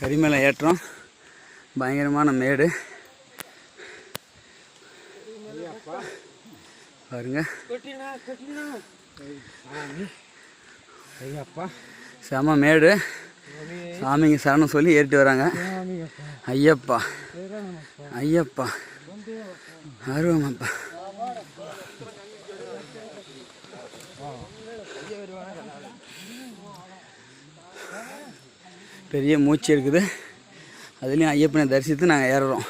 கரிமலை ஏற்றம். பயங்கரமான மேடு. பாருங்க. ஐயப்பா செம மேடு. சாமிங்க சரணம் சொல்லி ஏறிட்டு வராங்க. ஐயப்பா. ஐயப்பா. அருவமப்பா பெரிய மூச்சு இருக்குது. அதுலேயும் ஐயப்பனை தரிசித்து நாங்கள் ஏறுறோம்.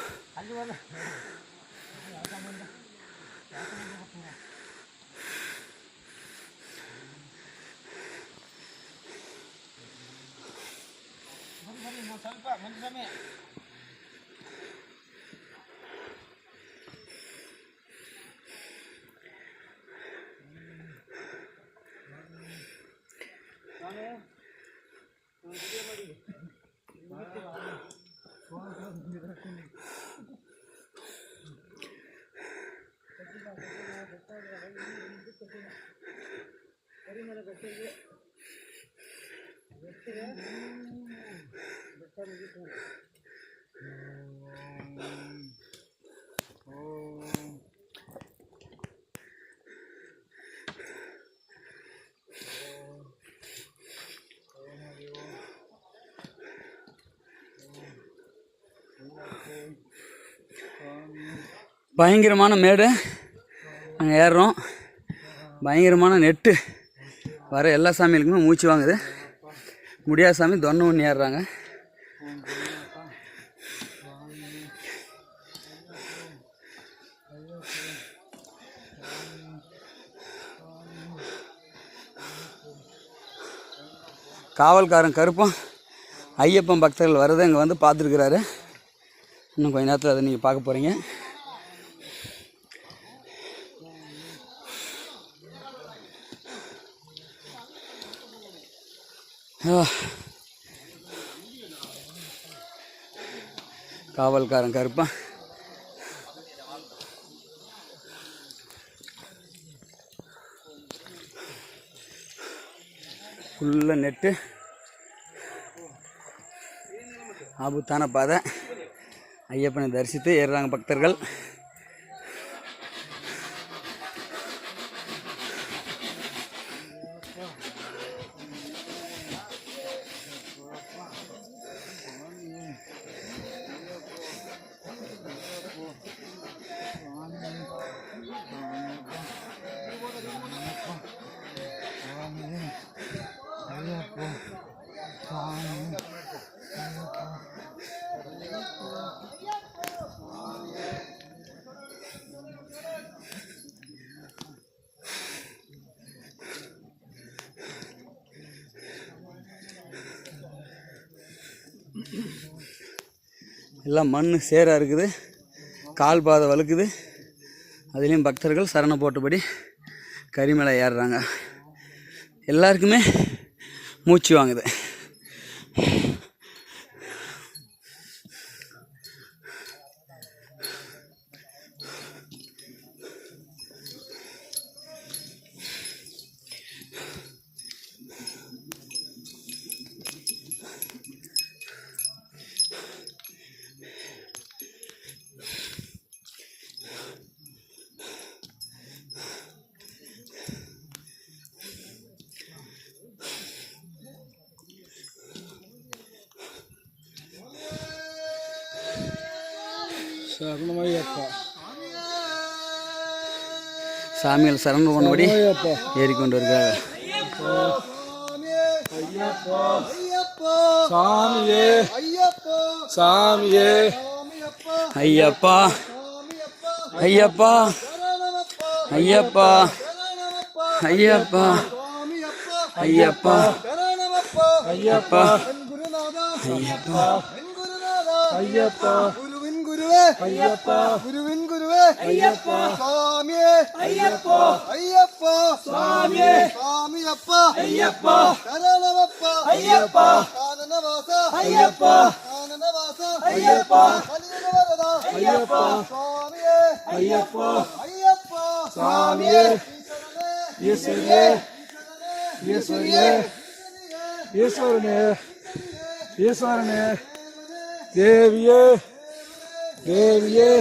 பயங்கரமான மேடு. அங்கே ஏறுறோம். பயங்கரமான நெட்டு. வர எல்லா சாமிகளுக்குமே மூச்சு வாங்குது. முடியாத சாமி தொன்னை ஒன்று ஏறுறாங்க. காவல்காரன் கருப்பம் ஐயப்பன் பக்தர்கள் வரதை இங்கே வந்து பார்த்துருக்குறாரு. இன்னும் கொஞ்ச நேரத்தில் அதை நீங்கள் பார்க்க போகிறீங்க காவல்காரன் கருப்பான் ஃபுல்லாக நெட்டு. ஆபத்தான பாதை. ஐயப்பனை தரிசித்து ஏறுறாங்க பக்தர்கள். எல்லாம் மண் சேராக இருக்குது. கால் பாதை வழுக்குது. அதுலேயும் பக்தர்கள் சரணை போட்டபடி கரிமலை ஏறுறாங்க. எல்லாருக்குமே மூச்சு வாங்குது. சரணமையப்பா சாமிகள் சரணம் ஐயப்பா ஏறிக்கொண்டு வருகிறாங்க சாமியே சாமியே. ஐயப்பா ஐயப்பா ஐயப்பா ஐயப்பா ஐயப்பா ஐயப்பா ஐயப்பா ஐயப்பா குருவே ஐயப்பா குருவின் குருவே ஐயப்பா சுவாமியே ஐயப்பா ஐயப்பா சுவாமியே சுவாமி அப்பா ஐயப்பா சரணமப்பா ஐயப்பா ஆனந்தவாசா ஐயப்பா ஆனந்தவாசா ஐயப்பா கலியவரதா ஐயப்பா சுவாமியே ஐயப்பா ஐயப்பா சுவாமியே ஈஸ்வரனே ஈஸ்வரனே ஈஸ்வரனே ஈஸ்வரனே தேவியே தேவியே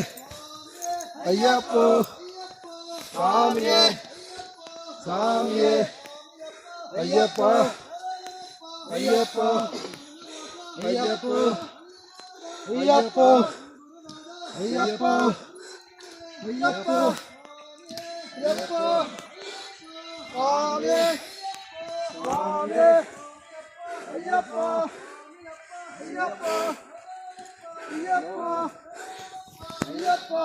ஐயப்போ சாமியே சாமியே ஐயப்பா ஐயப்போ ஐயப்போ ஐயப்போ ஐயப்போ ஐயப்போ ஐயப்போ சாமியே சாமியே ஐயப்போ ஐயப்போ ஐயப்போ ஐயப்போ!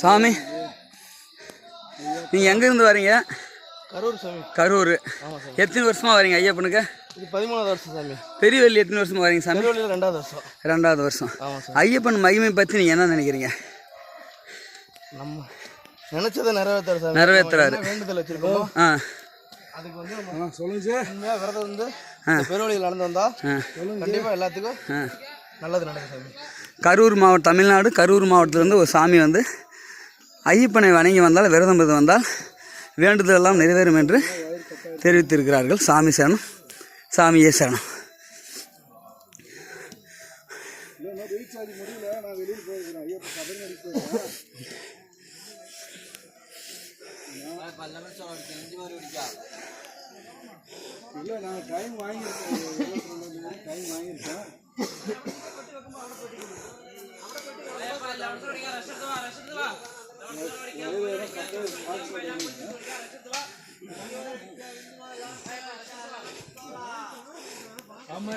சாமி நீங்கள் எங்கேருந்து வரீங்க? கரூர் சாமி. கரூர். எத்தனை வருஷமாக வரீங்க ஐயப்பனுக்கு? இது பதிமூணாவது வருஷம் சாமி. பெரியவெள்ளி எத்தனை வருஷமாக வரீங்க சாமி? ரெண்டாவது வருஷம். ரெண்டாவது வருஷம். ஐயப்பன் மகிமை பற்றி நீங்கள் என்ன நினைக்கிறீங்க? நம்ம நினைச்சதை நிறைவேத்துறாரு. நம்ம என்ன வேண்டுதல் வச்சிருக்கோமோ ஆ. அதுக்கு வந்து சொல்லுங்க சார். உண்மையாக விரதம் வந்து பெருவழியில் நடந்து வந்தா கண்டிப்பாக எல்லாத்துக்கும் நல்லது நடக்கும் சாமி. கரூர் மாவட்டம் தமிழ்நாடு கரூர் மாவட்டத்திலேருந்து ஒரு சாமி வந்து ஐயப்பனை வணங்கி வந்தால் விரதம் இருந்து வந்தால் வேண்டுதல் எல்லாம் நிறைவேறும் என்று தெரிவித்திருக்கிறார்கள். சாமி சரணம். சாமியே சரணம். இல்லை நான் டைம் வாங்கியிருக்கேன் டைம் வாங்கியிருக்கேன் அம்மா